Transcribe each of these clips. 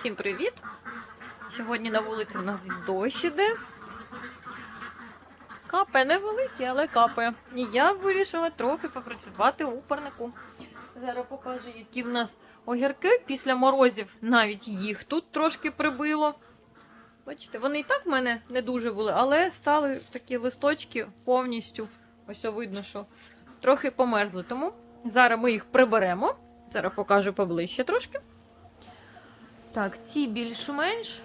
Всім привіт! Сьогодні на вулиці у нас дощ іде. Капає невеликий, але капає. І я вирішила трохи попрацювати у парнику. Зараз покажу, які в нас огірки після морозів. Навіть їх тут трошки прибило. Бачите, вони і так в мене не дуже були, але стали такі листочки повністю. Ось видно, що трохи померзли. Тому зараз ми їх приберемо. Зараз покажу поближче трошки. Так, ці більш-менш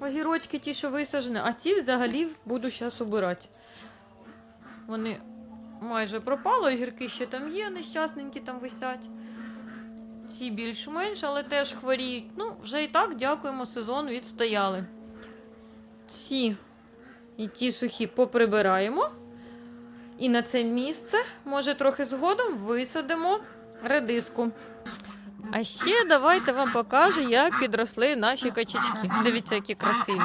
огірочки ті, що висаджені, а ці взагалі буду зараз обирати. Вони майже пропали, огірки ще там є, нещасненькі там висять. Ці більш-менш, але теж хворіють. Ну, вже і так, дякуємо, сезон відстояли. Ці і ті сухі поприбираємо. І на це місце, може, трохи згодом висадимо редиску. А ще давайте вам покажу, як підросли наші качечки. Дивіться, які красиві.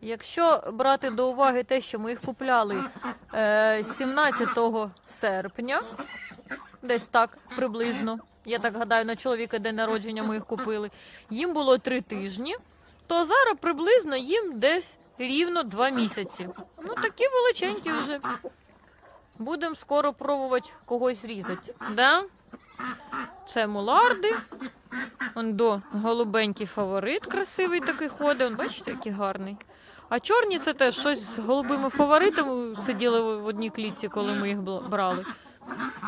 Якщо брати до уваги те, що ми їх купляли е, 17 серпня, десь так приблизно, я так гадаю, на чоловіка день народження ми їх купили, їм було 3 тижні, то зараз приблизно їм десь рівно 2 місяці. Ну такі величенькі вже. Будемо скоро пробувати когось різати. Да? Це муларди. Он до голубенький фаворит красивий такий ходить. Он, бачите, який гарний. А чорні це теж щось з голубими фаворитами сиділи в одній клітці, коли ми їх брали.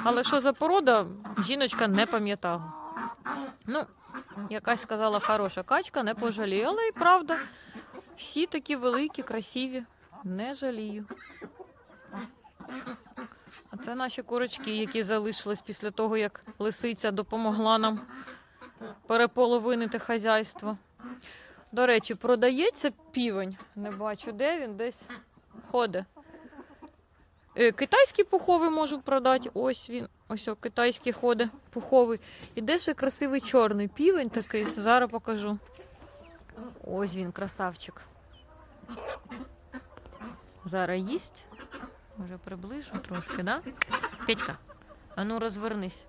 Але що за порода, жіночка не пам'ятала. Ну, якась сказала хороша качка, не пожалію. Але і правда, всі такі великі, красиві, не жалію. А це наші курочки, які залишились після того, як лисиця допомогла нам переполовинити хазяйство. До речі, продається півень. Не бачу, де він десь ходить. Е, Китайський пуховий можу продати. Ось він. Ось о, китайський ходить пуховий. І де ще красивий чорний півень такий. Зараз покажу. Ось він, красавчик. Зараз їсть. Може приближу трошки, да? Петька, а ну розвернись.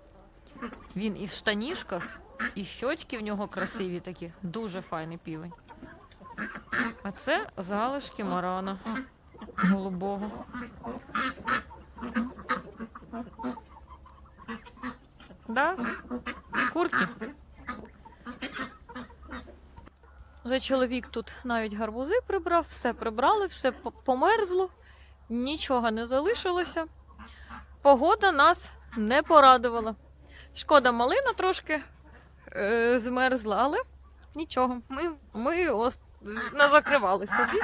Він і в штанішках, і щочки в нього красиві такі. Дуже файний півень. А це залишки марана голубого. Да? Курки. Вже чоловік тут навіть гарбузи прибрав, все прибрали, все померзло, нічого не залишилося. Погода нас не порадувала. Шкода, малина трошки е, змерзла, але нічого. Ми, ми ос- не закривали собі.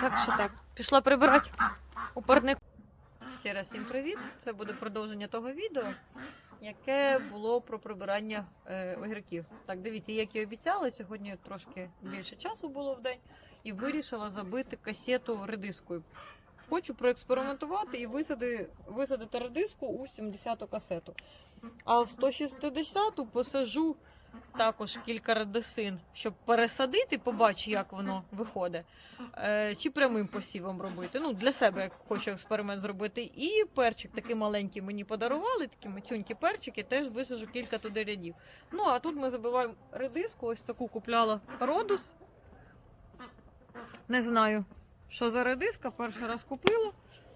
Так що так, пішла прибирати у парнику. Ще раз всім привіт. Це буде продовження того відео, яке було про прибирання е, огірків. Так, дивіться, як і обіцяла, сьогодні трошки більше часу було в день і вирішила забити касету редискою. Хочу проекспериментувати і висади, висадити редиску у 70-ту касету. А в 160-ту посажу також кілька редисин, щоб пересадити, побачу, як воно виходить. Е, чи прямим посівом робити. Ну, для себе як хочу експеримент зробити. І перчик такий маленький мені подарували, такі мацюнькі перчики, теж висажу кілька туди рядів. Ну, а тут ми забиваємо редиску, ось таку купляла родус. Не знаю, що за редиска, перший раз купила.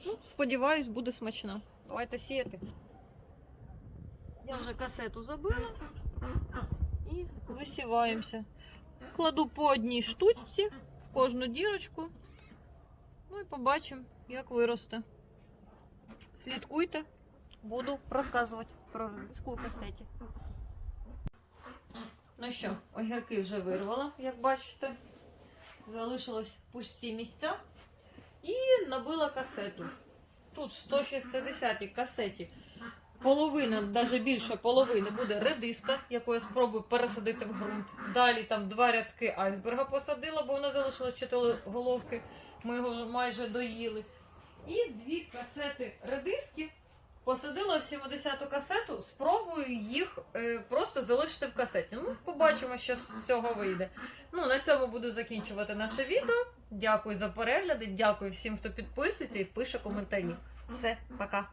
Ну, сподіваюсь, буде смачна. Давайте сіяти. Я вже касету забила і висіваємося. Кладу по одній штучці в кожну дірочку. Ну і побачимо, як виросте. Слідкуйте, буду розказувати про редиску у касеті. Ну що, огірки вже вирвала, як бачите. Залишилось пусті місця. І набила касету. Тут в 160 касеті половина, навіть більше половини буде редиска, яку я спробую пересадити в ґрунт. Далі там два рядки айсберга посадила, бо вона залишилась чотири головки. Ми його вже майже доїли. І дві касети посадила всім 70-ту касету, спробую їх е, просто залишити в касеті. Ну, побачимо, що з цього вийде. Ну, на цьому буду закінчувати наше відео. Дякую за перегляди, дякую всім, хто підписується і пише коментарі. Все, пока.